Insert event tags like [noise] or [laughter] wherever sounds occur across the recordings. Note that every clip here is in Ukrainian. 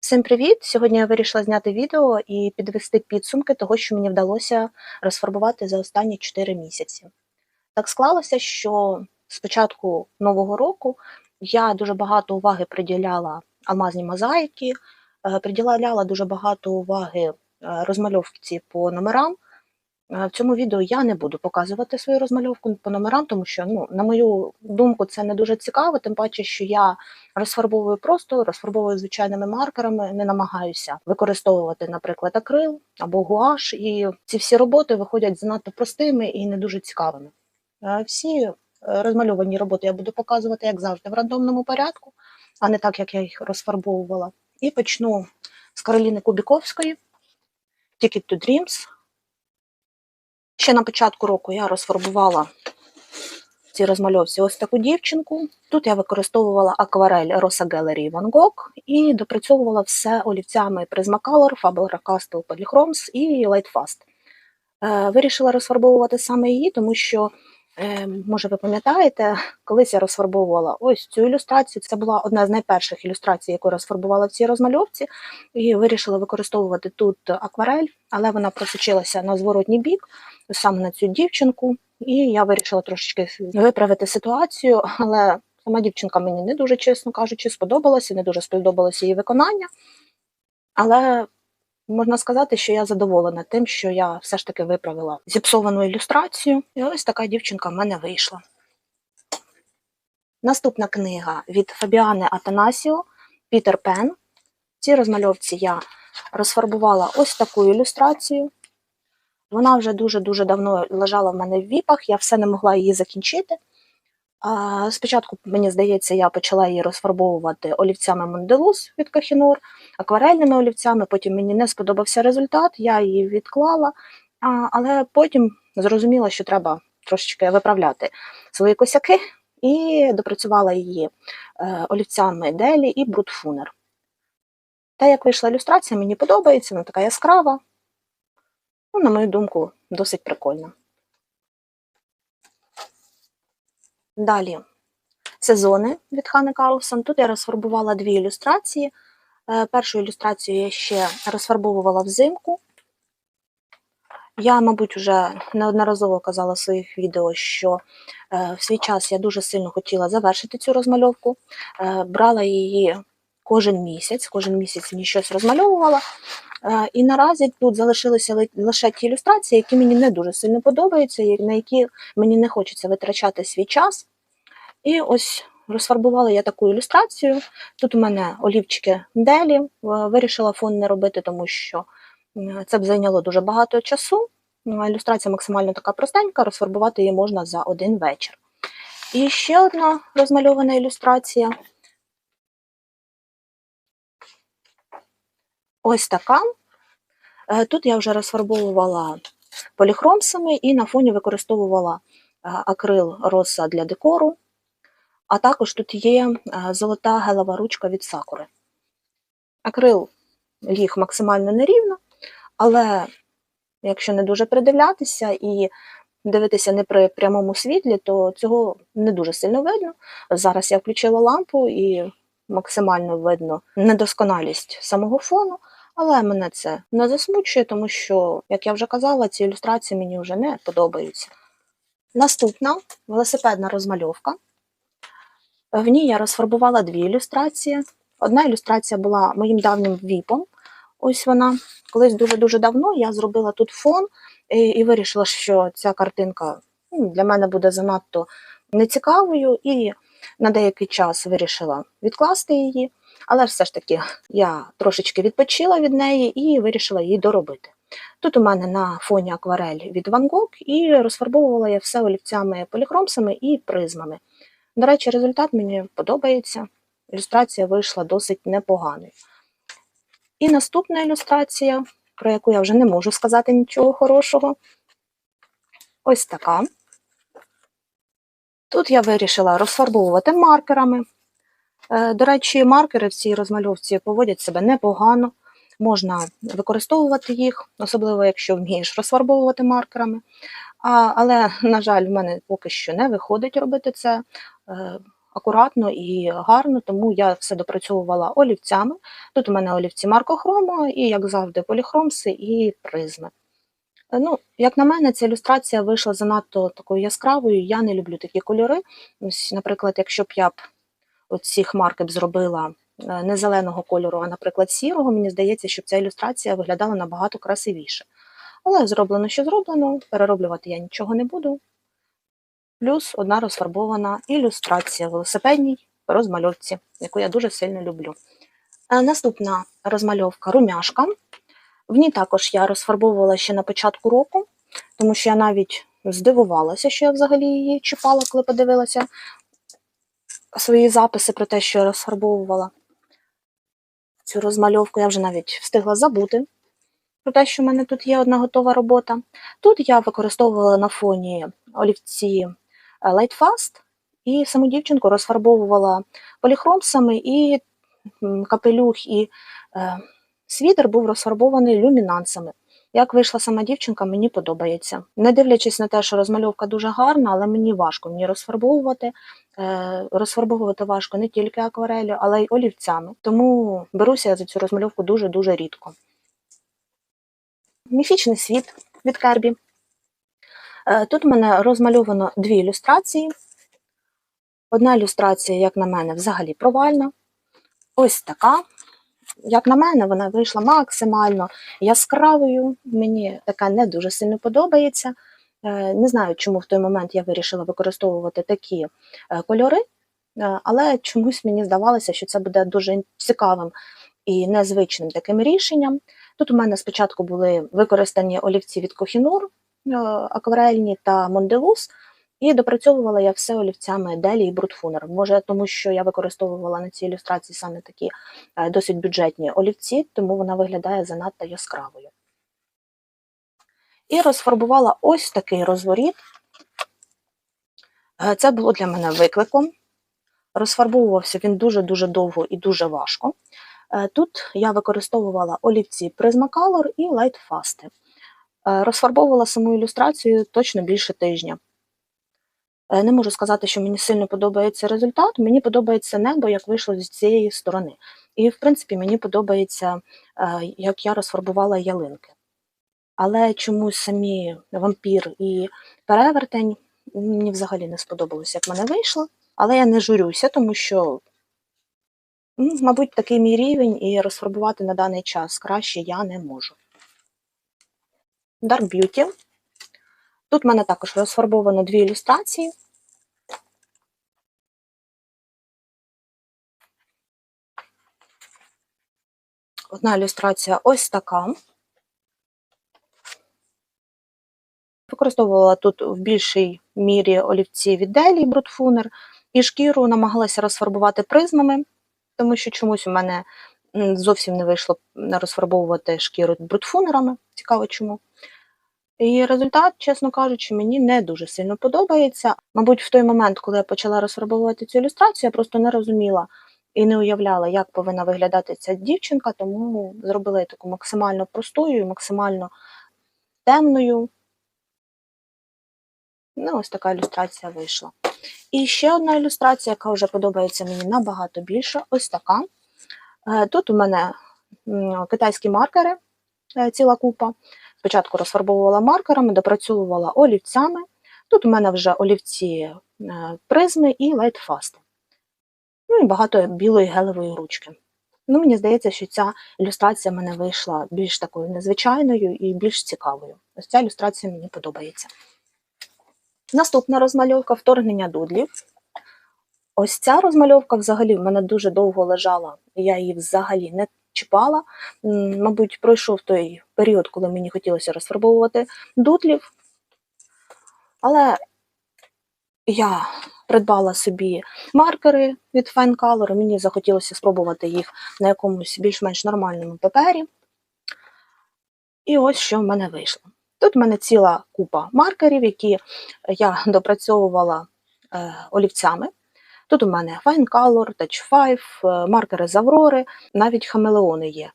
Всім привіт! Сьогодні я вирішила зняти відео і підвести підсумки того, що мені вдалося розфарбувати за останні 4 місяці. Так склалося, що з початку нового року я дуже багато уваги приділяла алмазні мозаїки, е, приділяла дуже багато уваги е, розмальовці по номерам. В цьому відео я не буду показувати свою розмальовку по номерам, тому що, ну, на мою думку, це не дуже цікаво, тим паче, що я розфарбовую просто, розфарбовую звичайними маркерами, не намагаюся використовувати, наприклад, акрил або гуаш, і ці всі роботи виходять занадто простими і не дуже цікавими. Всі е, розмальовані роботи я буду показувати, як завжди, в рандомному порядку, а не так, як я їх розфарбовувала. І почну з Кароліни Кубіковської Ticket to Dreams. Ще на початку року я розфарбувала ці розмальовці ось таку дівчинку. Тут я використовувала акварель Rosa Gallery Van Gogh і допрацьовувала все олівцями Prismacolor, Faber-Castell Polychromes і Lightfast. Е, Вирішила розфарбовувати саме її, тому що, може ви пам'ятаєте, колись я розфарбовувала ось цю ілюстрацію. Це була одна з найперших ілюстрацій, яку розфарбувала в цій розмальовці, і вирішила використовувати тут акварель, але вона просочилася на зворотній бік, саме на цю дівчинку. І я вирішила трошечки виправити ситуацію, але сама дівчинка мені не дуже, чесно кажучи, сподобалася, не дуже сподобалося її виконання. Але можна сказати, що я задоволена тим, що я все ж таки виправила зіпсовану ілюстрацію. І ось така дівчинка в мене вийшла. Наступна книга від Фабіани Атанасіо Пітер Пен. В цій розмальовці я розфарбувала ось таку ілюстрацію. Вона вже дуже-дуже давно лежала в мене в віпах, я все не могла її закінчити. Спочатку, мені здається, я почала її розфарбовувати олівцями Монделус від Кахінур, акварельними олівцями, потім мені не сподобався результат, я її відклала, але потім зрозуміла, що треба трошечки виправляти свої косяки, і допрацювала її е, олівцями Делі і Брутфунер. Те, як вийшла ілюстрація, мені подобається, вона така яскрава, ну, на мою думку, досить прикольна. Далі сезони від Хани Карлсон. Тут я розфарбувала дві ілюстрації. Е, Першу ілюстрацію я ще розфарбовувала взимку. Я, мабуть, вже неодноразово казала в своїх відео, що е, в свій час я дуже сильно хотіла завершити цю розмальовку. Е, Брала її кожен місяць, кожен місяць мені щось розмальовувала. Е, І наразі тут залишилися лише ті ілюстрації, які мені не дуже сильно подобаються, на які мені не хочеться витрачати свій час. І ось розфарбувала я таку ілюстрацію. Тут у мене олівчики делі. Е, Вирішила фон не робити, тому що це б зайняло дуже багато часу. Ну, Ілюстрація максимально така простенька, розфарбувати її можна за один вечір. І ще одна розмальована ілюстрація. Ось така. Е, Тут я вже розфарбовувала поліхромсами і на фоні використовувала е, акрил роса для декору. А також тут є е, золота гелева ручка від сакури. Акрил ліг максимально нерівно, але якщо не дуже придивлятися і дивитися не при прямому світлі, то цього не дуже сильно видно. Зараз я включила лампу і максимально видно недосконалість самого фону, але мене це не засмучує, тому що, як я вже казала, ці ілюстрації мені вже не подобаються. Наступна велосипедна розмальовка. В ній я розфарбувала дві ілюстрації. Одна ілюстрація була моїм давнім віпом. Ось вона. Колись дуже-дуже давно я зробила тут фон і, і вирішила, що ця картинка ну, для мене буде занадто нецікавою, і на деякий час вирішила відкласти її. Але все ж таки я трошечки відпочила від неї і вирішила її доробити. Тут у мене на фоні акварель від Van Gogh, і розфарбовувала я все олівцями поліхромсами і призмами. До речі, результат мені подобається. Ілюстрація вийшла досить непоганою. І наступна ілюстрація, про яку я вже не можу сказати нічого хорошого. Ось така. Тут я вирішила розфарбовувати маркерами. Е, До речі, маркери в цій розмальовці поводять себе непогано. Можна використовувати їх, особливо якщо вмієш розфарбовувати маркерами. А, але, на жаль, в мене поки що не виходить робити це. Е, акуратно і гарно, тому я все допрацьовувала олівцями. Тут у мене олівці Маркохрома і, як завжди, поліхромси і призми. Е, Ну, як на мене, ця ілюстрація вийшла занадто такою яскравою. Я не люблю такі кольори. Ось, наприклад, якщо б я б оці хмарки б зробила е, не зеленого кольору, а, наприклад, сірого, мені здається, що ця ілюстрація виглядала набагато красивіше. Але зроблено, що зроблено, перероблювати я нічого не буду. Плюс одна розфарбована ілюстрація в велосипедній розмальовці, яку я дуже сильно люблю. Е, Наступна розмальовка румяшка. В ній також я розфарбовувала ще на початку року, тому що я навіть здивувалася, що я взагалі її чіпала, коли подивилася свої записи про те, що я розфарбовувала цю розмальовку. Я вже навіть встигла забути про те, що в мене тут є одна готова робота. Тут я використовувала на фоні олівці е, Light Fast і саму дівчинку розфарбовувала поліхромсами і капелюх, і е, світер був розфарбований люмінансами. Як вийшла сама дівчинка, мені подобається. Не дивлячись на те, що розмальовка дуже гарна, але мені важко мені розфарбовувати. Е, Розфарбовувати важко не тільки акварелью, але й олівцями. Тому беруся за цю розмальовку дуже-дуже рідко. Міфічний світ від Кербі. Е, Тут у мене розмальовано дві ілюстрації. Одна ілюстрація, як на мене, взагалі провальна. Ось така. Як на мене, вона вийшла максимально яскравою. Мені така не дуже сильно подобається. Е, Не знаю, чому в той момент я вирішила використовувати такі е, кольори, е, але чомусь мені здавалося, що це буде дуже цікавим і незвичним таким рішенням. Тут у мене спочатку були використані олівці від е, акварельні та Mondeluz, і допрацьовувала я все олівцями Делі і Брутфунер. Може, тому що я використовувала на цій ілюстрації саме такі е, досить бюджетні олівці, тому вона виглядає занадто яскравою. І розфарбувала ось такий розворіт. Е, Це було для мене викликом. Розфарбовувався він дуже-дуже довго і дуже важко. Е, Тут я використовувала олівці Prismacolor і Light Розфарбовувала саму ілюстрацію точно більше тижня. Е, Не можу сказати, що мені сильно подобається результат. Мені подобається небо, як вийшло з цієї сторони. І, в принципі, мені подобається, е, як я розфарбувала ялинки. Але чомусь самі вампір і перевертень мені взагалі не сподобалося, як мене вийшло. Але я не журюся, тому що, ну, мабуть, такий мій рівень, і розфарбувати на даний час краще я не можу. Dark Beauty. Тут в мене також розфарбовано дві ілюстрації. Одна ілюстрація ось така. Використовувала тут в більшій мірі олівці від Делі Брутфунер, і шкіру намагалася розфарбувати призмами, тому що чомусь у мене зовсім не вийшло розфарбовувати шкіру брутфунерами. Цікаво чому. І результат, чесно кажучи, мені не дуже сильно подобається. Мабуть, в той момент, коли я почала розфарбовувати цю ілюстрацію, я просто не розуміла і не уявляла, як повинна виглядати ця дівчинка, тому зробила її таку максимально простою, максимально темною. Ну, ось така ілюстрація вийшла. І ще одна ілюстрація, яка вже подобається мені набагато більше, ось така. Е, Тут у мене китайські маркери, е, ціла купа. Спочатку розфарбовувала маркерами, допрацьовувала олівцями. Тут у мене вже олівці е, призми і лайтфасти. Ну і багато білої гелевої ручки. Ну, мені здається, що ця ілюстрація мене вийшла більш такою незвичайною і більш цікавою. Ось ця ілюстрація мені подобається. Наступна розмальовка вторгнення дудлів. Ось ця розмальовка взагалі в мене дуже довго лежала, я її взагалі не чіпала. Мабуть, пройшов той період, коли мені хотілося розфарбовувати дудлів. Але я придбала собі маркери від Fine Color, мені захотілося спробувати їх на якомусь більш-менш нормальному папері. І ось що в мене вийшло. Тут в мене ціла купа маркерів, які я допрацьовувала е, олівцями. Тут у мене Fine Color, Touch 5, е, маркери з Аврори, навіть хамелеони є.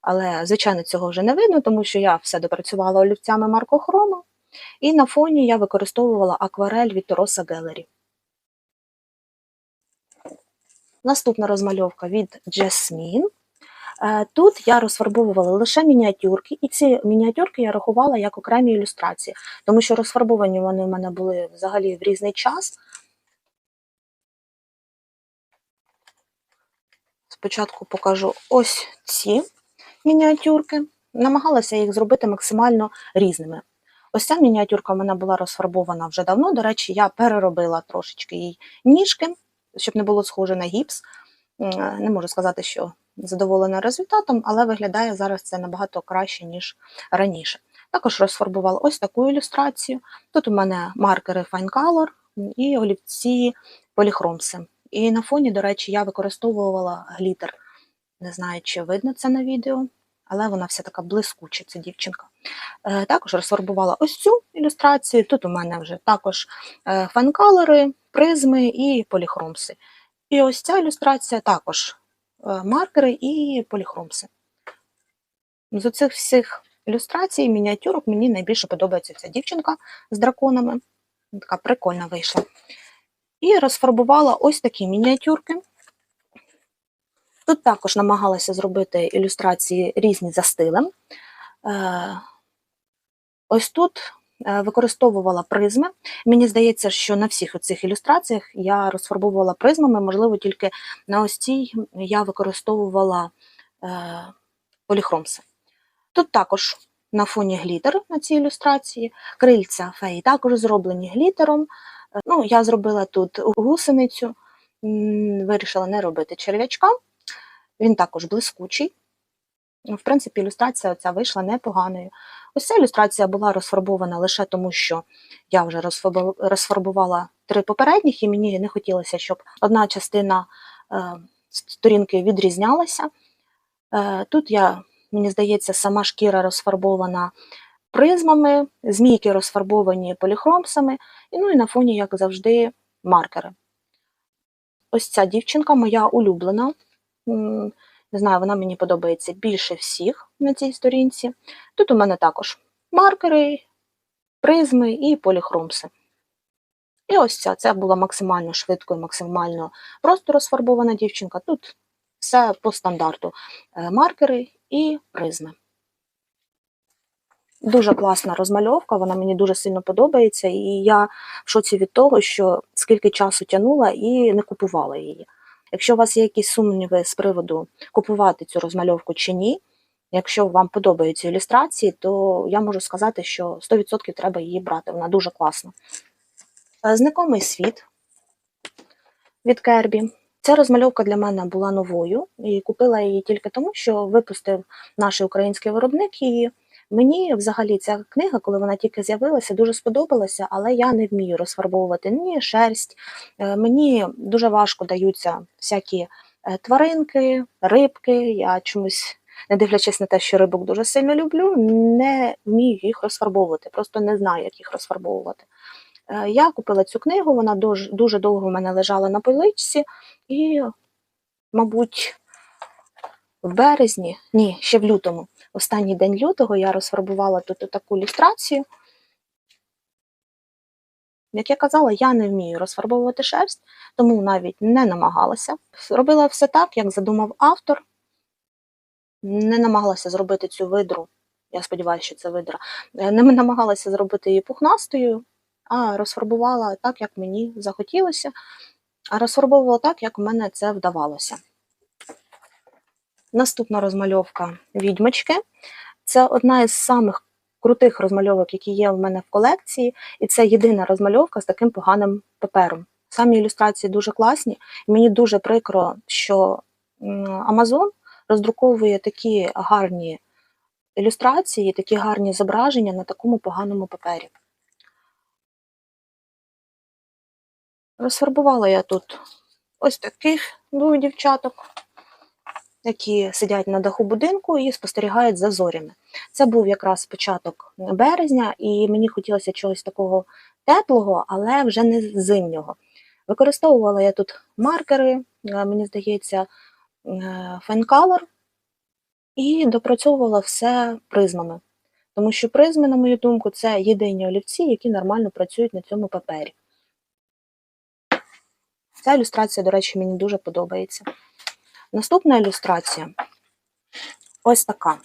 Але, звичайно, цього вже не видно, тому що я все допрацювала олівцями маркохрома, і на фоні я використовувала акварель від Rosa Gallery. Наступна розмальовка від Jasmine. Е, Тут я розфарбовувала лише мініатюрки, і ці мініатюрки я рахувала як окремі ілюстрації, тому що розфарбовані вони в мене були взагалі в різний час. Спочатку покажу ось ці мініатюрки. Намагалася їх зробити максимально різними. Ось ця мініатюрка в мене була розфарбована вже давно. До речі, я переробила трошечки їй ніжки, щоб не було схоже на гіпс. Не можу сказати, що задоволена результатом, але виглядає зараз це набагато краще, ніж раніше. Також розфарбувала ось таку ілюстрацію. Тут у мене маркери Fine Color і олівці поліхромси. І на фоні, до речі, я використовувала глітер. Не знаю, чи видно це на відео, але вона вся така блискуча, ця дівчинка. Е, Також розфарбувала ось цю ілюстрацію. Тут у мене вже також е, фанкалери, призми і поліхромси. І ось ця ілюстрація також е, маркери і поліхромси. З оцих всіх ілюстрацій, мініатюрок мені найбільше подобається ця дівчинка з драконами. Така прикольна вийшла. І розфарбувала ось такі мініатюрки. Тут також намагалася зробити ілюстрації різні за стилем. Е, Ось тут е, використовувала призми. Мені здається, що на всіх цих ілюстраціях я розфарбовувала призмами, можливо, тільки на ось цій я використовувала е, поліхромси. Тут також на фоні глітер на цій ілюстрації, крильця феї також зроблені глітером. Ну, я зробила тут гусеницю, вирішила не робити черв'ячка. Він також блискучий. Ну, В принципі, ілюстрація ця вийшла непоганою. Ось ця ілюстрація була розфарбована лише тому, що я вже розфарбувала три попередніх, і мені не хотілося, щоб одна частина е, сторінки відрізнялася. Е, Тут я, мені здається, сама шкіра розфарбована призмами, змійки розфарбовані поліхромсами, і, ну і на фоні, як завжди, маркери. Ось ця дівчинка моя улюблена. Не знаю, вона мені подобається більше всіх на цій сторінці. Тут у мене також маркери, призми і поліхромси. І ось ця це була максимально швидко і максимально просто розфарбована дівчинка. Тут все по стандарту: Е, маркери і призми. Дуже класна розмальовка, вона мені дуже сильно подобається, і я в шоці від того, що скільки часу тягнула і не купувала її. Якщо у вас є якісь сумніви з приводу купувати цю розмальовку чи ні, якщо вам подобаються ілюстрації, то я можу сказати, що 100% треба її брати, вона дуже класна. Е, Знайомий світ від Кербі. Ця розмальовка для мене була новою і купила її тільки тому, що випустив наш український виробник її. Мені взагалі ця книга, коли вона тільки з'явилася, дуже сподобалася, але я не вмію розфарбовувати ні шерсть. Е, Мені дуже важко даються всякі е, тваринки, рибки. Я чомусь, не дивлячись на те, що рибок дуже сильно люблю, не вмію їх розфарбовувати, просто не знаю, як їх розфарбовувати. Е, Я купила цю книгу, вона дуже, довго в мене лежала на поличці, і, мабуть, в березні, ні, ще в лютому, останній день лютого я розфарбувала тут таку ілюстрацію. Як я казала, я не вмію розфарбовувати шерсть, тому навіть не намагалася. Робила все так, як задумав автор. Не намагалася зробити цю видру. Я сподіваюся, що це видра. е, Не намагалася зробити її пухнастою, а розфарбувала так, як мені захотілося, а розфарбовувала так, як в мене це вдавалося. Наступна розмальовка відьмочки. Це одна із самих крутих розмальовок, які є в мене в колекції, і це єдина розмальовка з таким поганим папером. Самі ілюстрації дуже класні, мені дуже прикро, що Amazon роздруковує такі гарні ілюстрації, такі гарні зображення на такому поганому папері. Розфарбувала я тут ось таких двох дівчаток, які сидять на даху будинку і спостерігають за зорями. Це був якраз початок березня, і мені хотілося чогось такого теплого, але вже не зимнього. Використовувала я тут маркери, е, мені здається, Color, і допрацьовувала все призмами. Тому що призми, на мою думку, це єдині олівці, які нормально працюють на цьому папері. Ця ілюстрація, до речі, мені дуже подобається. Наступна ілюстрація ось така.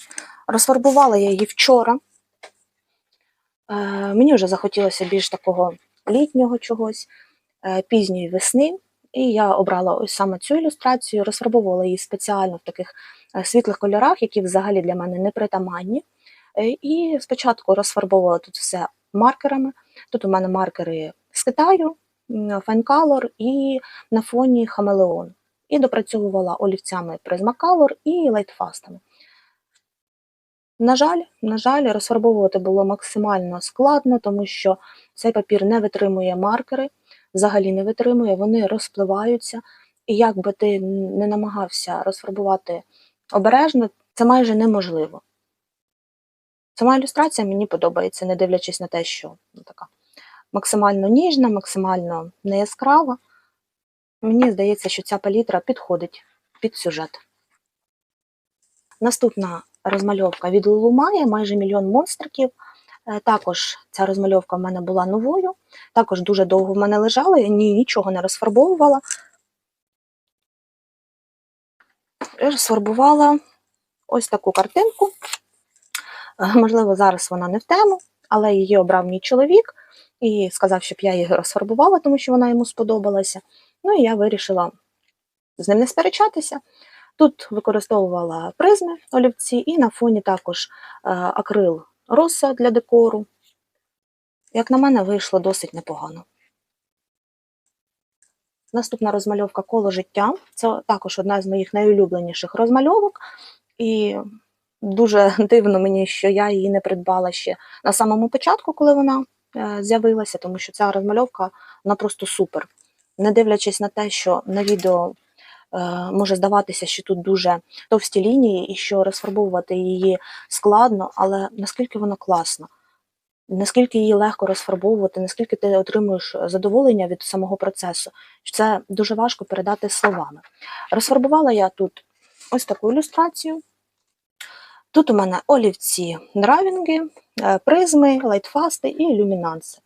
Розфарбувала я її вчора. Е, мені вже захотілося більш такого літнього чогось, е, пізньої весни. І я обрала ось саме цю ілюстрацію, розфарбовувала її спеціально в таких е, світлих кольорах, які взагалі для мене не притаманні. Е, І спочатку розфарбовувала тут все маркерами. Тут у мене маркери з Китаю, Fine і на фоні Хамелеон. І допрацьовувала олівцями Prismacolor і лайтфастами. На жаль, на жаль, розфарбовувати було максимально складно, тому що цей папір не витримує маркери, взагалі не витримує, вони розпливаються. І як би ти не намагався розфарбувати обережно, це майже неможливо. Сама ілюстрація мені подобається, не дивлячись на те, що така максимально ніжна, максимально неяскрава. Мені здається, що ця палітра підходить під сюжет. Наступна розмальовка від Лулумає, майже мільйон монстриків. Е, Також ця розмальовка в мене була новою, також дуже довго в мене лежала, я ні, нічого не розфарбовувала. Розфарбувала ось таку картинку. Е, Можливо, зараз вона не в тему, але її обрав мій чоловік і сказав, щоб я її розфарбувала, тому що вона йому сподобалася. Ну і я вирішила з ним не сперечатися. Тут використовувала призми олівці, і на фоні також е, акрил роса для декору. Як на мене, вийшло досить непогано. Наступна розмальовка коло життя. Це також одна з моїх найулюбленіших розмальовок. І дуже [laughs] дивно мені, що я її не придбала ще на самому початку, коли вона е, з'явилася, тому що ця розмальовка вона просто супер. Не дивлячись на те, що на відео е, може здаватися, що тут дуже товсті лінії і що розфарбовувати її складно, але наскільки воно класно, наскільки її легко розфарбовувати, наскільки ти отримуєш задоволення від самого процесу, це дуже важко передати словами. Розфарбувала я тут ось таку ілюстрацію. Тут у мене олівці драйвінги, е, призми, лайтфасти і ілюмінанси.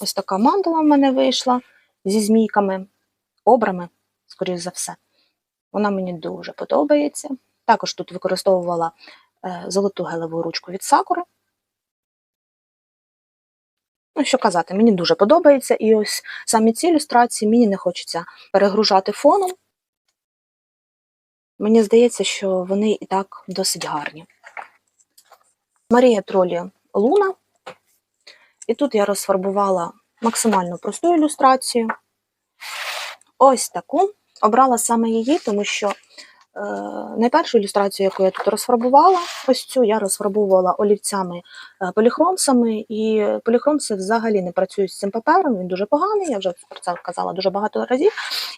Ось така мандала в мене вийшла зі змійками, обрами, скоріш за все. Вона мені дуже подобається. Також тут використовувала е, золоту гелеву ручку від Сакури. Ну, що казати, мені дуже подобається. І ось самі ці ілюстрації мені не хочеться перегружати фоном. Мені здається, що вони і так досить гарні. Марія Тролі Луна. І тут я розфарбувала максимально просту ілюстрацію. Ось таку. Обрала саме її, тому що е, найпершу ілюстрацію, яку я тут розфарбувала, ось цю я розфарбовувала олівцями е, поліхромсами, і поліхромси взагалі не працюють з цим папером, він дуже поганий, я вже про це казала дуже багато разів.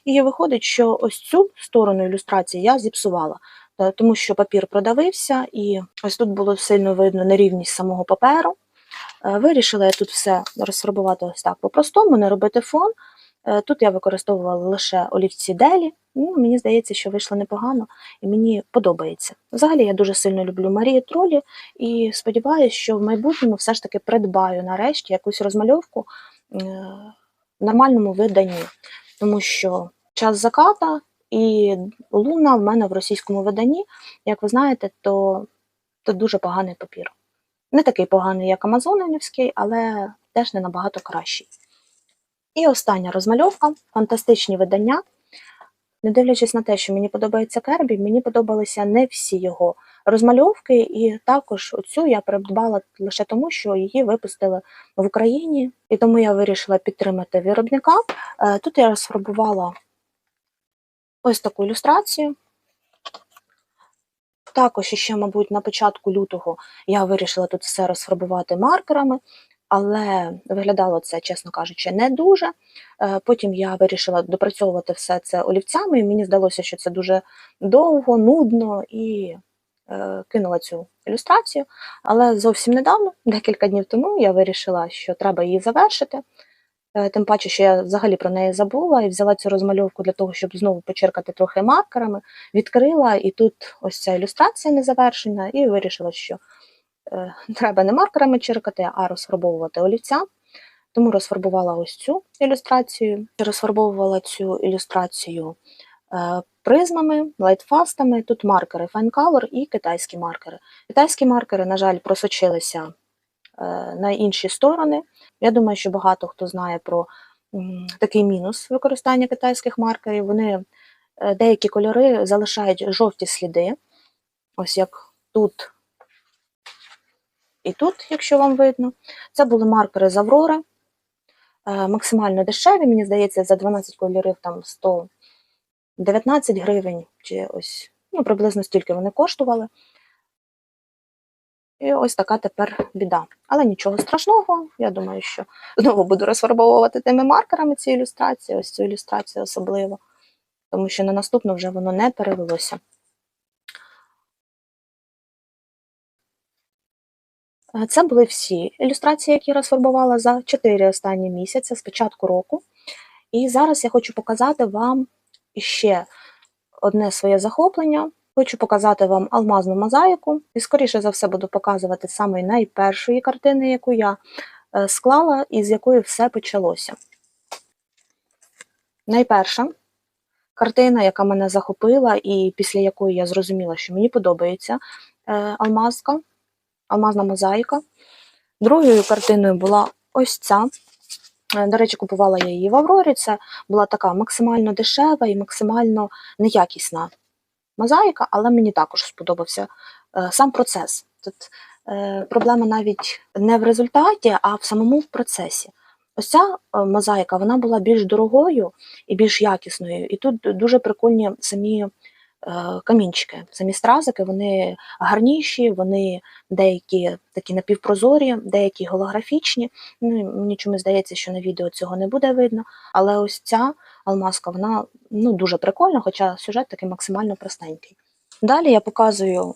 І виходить, що ось цю сторону ілюстрації я зіпсувала, е, тому що папір продавився, і ось тут було сильно видно нерівність самого паперу. Е, Вирішила я тут все розфарбувати ось так по-простому, не робити фон. Е, Тут я використовувала лише олівці делі. Ну, мені здається, що вийшло непогано і мені подобається. Взагалі я дуже сильно люблю Марію Тролі і сподіваюся, що в майбутньому все ж таки придбаю нарешті якусь розмальовку е, в нормальному виданні, тому що час заката і луна в мене в російському виданні, як ви знаєте, то, то дуже поганий папір. Не такий поганий, як Амазонівський, але теж не набагато кращий. І остання розмальовка фантастичні видання. Не дивлячись на те, що мені подобається Кербі, мені подобалися не всі його розмальовки, і також оцю я придбала лише тому, що її випустили в Україні, і тому я вирішила підтримати виробника. Е, Тут я розфарбувала ось таку ілюстрацію. Також ще, мабуть, на початку лютого я вирішила тут все розфарбувати маркерами, але виглядало це, чесно кажучи, не дуже. Е, Потім я вирішила допрацьовувати все це олівцями, і мені здалося, що це дуже довго, нудно і е, кинула цю ілюстрацію. Але зовсім недавно, декілька днів тому, я вирішила, що треба її завершити. Е, Тим паче, що я взагалі про неї забула і взяла цю розмальовку для того, щоб знову почеркати трохи маркерами, відкрила, і тут ось ця ілюстрація не завершена, і вирішила, що е, [laughs] треба не маркерами черкати, а розфарбовувати олівця. Тому розфарбувала ось цю ілюстрацію, розфарбовувала цю ілюстрацію е, призмами, лайтфастами. Тут маркери Fine Color і китайські маркери. Китайські маркери, на жаль, просочилися на інші сторони. Я думаю, що багато хто знає про такий мінус використання китайських маркерів. Вони е, деякі кольори залишають жовті сліди. Ось як тут і тут, якщо вам видно. Це були маркери з Аврори. Е, Максимально дешеві, мені здається, за 12 кольорів там 119 гривень, чи ось ну, приблизно стільки вони коштували. І ось така тепер біда. Але нічого страшного. Я думаю, що знову буду розфарбовувати тими маркерами ці ілюстрації, ось цю ілюстрацію особливо, тому що на наступну вже воно не перевелося. Це були всі ілюстрації, які я розфарбувала за 4 останні місяці з початку року. І зараз я хочу показати вам ще одне своє захоплення. Хочу показати вам алмазну мозаїку. І, скоріше за все, буду показувати саме найпершої картини, яку я е, склала і з якої все почалося. Найперша картина, яка мене захопила, і після якої я зрозуміла, що мені подобається е, алмазка, алмазна мозаїка. Другою картиною була ось ця. Е, До речі, купувала я її в Аврорі. Це була така максимально дешева і максимально неякісна мозаїка, але мені також сподобався е, сам процес. Тут е, проблема навіть не в результаті, а в самому процесі. Ось ця е, мозаїка вона була більш дорогою і більш якісною. І тут дуже прикольні самі камінчики, самі стразики, вони гарніші, вони деякі такі напівпрозорі, деякі голографічні. Ну, мені чомусь здається, що на відео цього не буде видно. Але ось ця алмазка, вона ну, дуже прикольна, хоча сюжет такий максимально простенький. Далі я показую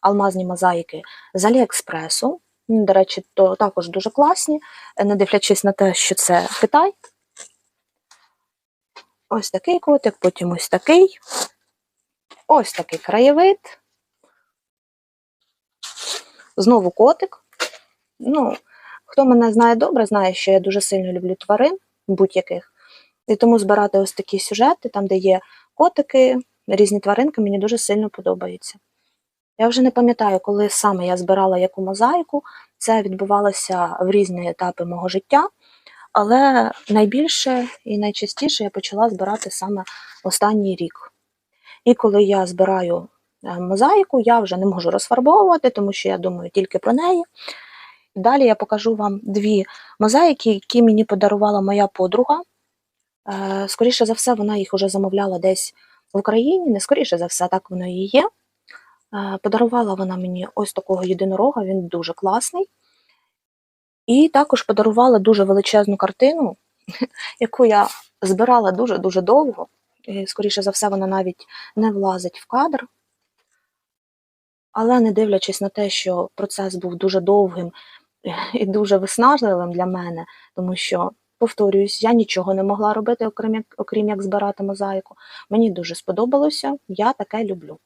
алмазні мозаїки з Аліекспресу. До речі, то також дуже класні, е, не дивлячись на те, що це Китай. Ось такий котик, потім ось такий. Ось такий краєвид. Знову котик. Ну, хто мене знає добре, знає, що я дуже сильно люблю тварин будь-яких. І тому збирати ось такі сюжети, там, де є котики, різні тваринки, мені дуже сильно подобається. Я вже не пам'ятаю, коли саме я збирала яку мозаїку. Це відбувалося в різні етапи мого життя. Але найбільше і найчастіше я почала збирати саме останній рік. І коли я збираю е, мозаїку, я вже не можу розфарбовувати, тому що я думаю тільки про неї. Далі я покажу вам дві мозаїки, які мені подарувала моя подруга. Е, Скоріше за все, вона їх вже замовляла десь в Україні, не скоріше за все, так воно і є. Е, Подарувала вона мені ось такого єдинорога, він дуже класний. І також подарувала дуже величезну картину, [laughs] яку я збирала дуже-дуже довго. І, скоріше за все, вона навіть не влазить в кадр. Але не дивлячись на те, що процес був дуже довгим і дуже виснажливим для мене, тому що, повторююсь, я нічого не могла робити, окрім як, окрім як збирати мозаїку. Мені дуже сподобалося, я таке люблю.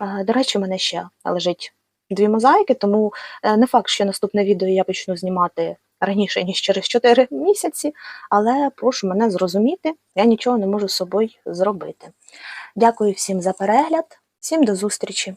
Е, До речі, у мене ще лежить дві мозаїки, тому е, не факт, що наступне відео я почну знімати раніше, ніж через 4 місяці, але прошу мене зрозуміти, я нічого не можу з собою зробити. Дякую всім за перегляд, всім до зустрічі!